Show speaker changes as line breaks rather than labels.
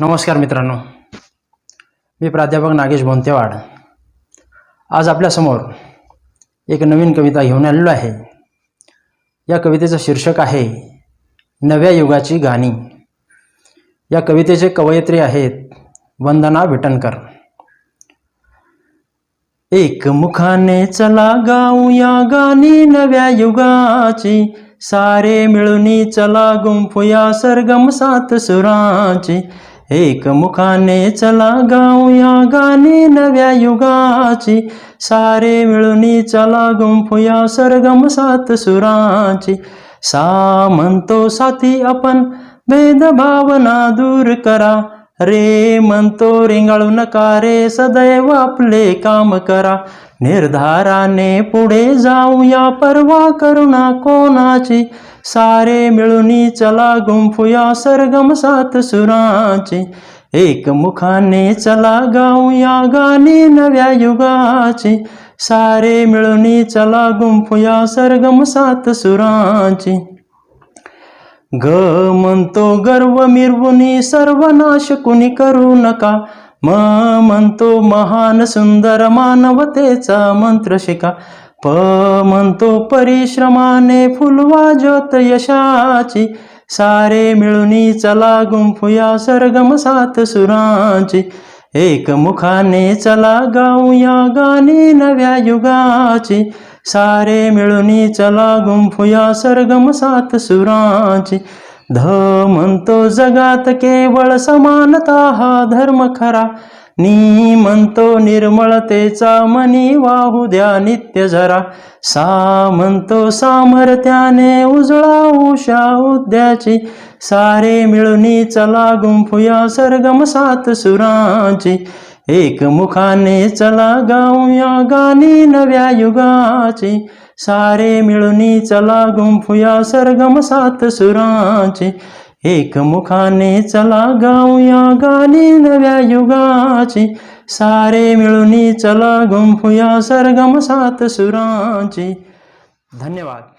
नमस्कार मित्रांनो. मी प्राध्यापक नागेश बोंतेवाड. आज आपल्यासमोर एक नवीन कविता घेऊन आलेलो आहे. या कवितेचं शीर्षक आहे नव्या युगाची गाणी. या कवितेचे कवयित्री आहेत वंदना विटणकर. एक मुखाने चला गाऊया गाणी नव्या युगाची. सारे मिळूनी चला गुंफूया सरगम सात सुरांची. एक मुखाने चला गाऊया गाणी नव्या युगाची. सारे मिळूनी चला गुंफूया सरगम सात सुराची. सा म्हणतो साथी आपण भेदभावना दूर करा. रे म्हणतो रेंगाळू नका रे सदैव आपले काम करा. निर्धाराने पुढे जाऊया परवा करुणा कोणाची? सारे मिळूनी चला गुंफूया सरगम सात सुराची. एक मुखाने चला गाऊया गाणी नव्या युगाची. सारे मिळूनी चला गुंफूया सरगम सात सुराची. ग म्हणतो गर्व मिरवुनी सर्वनाश कुणी करू नका. म म्हणतो महान सुंदर मानवतेचा मंत्र शिका. प म्हणतो परिश्रमाने फुलवा ज्योत यशाची. सारे मिळूनी चला गुंफूया सरगम सात सुरांची. एक मुखाने चला गाऊया गाणे नव्या युगाची. सारे मिळून चला गुंफूया सरगम सात सुराची. ध म्हणतो जगात केवळ समानता हा धर्म खरा. नी म्हणतो निर्मळतेचा मनी वाहू द्या नित्य जरा. सा म्हणतो सामर्थ्याने उजळा उषा उद्याची सारे मिळून चला गुंफूया सरगम सात सुराची. एक मुखाने चला गाऊया गाणी नव्या युगाची. सारे मिळूनी चला गुंफूया सरगम सात सुरांची. एक मुखाने चला गाऊया गाणी नव्या युगाची. सारे मिळून चला गुंफूया सरगम सात सुरांची. धन्यवाद.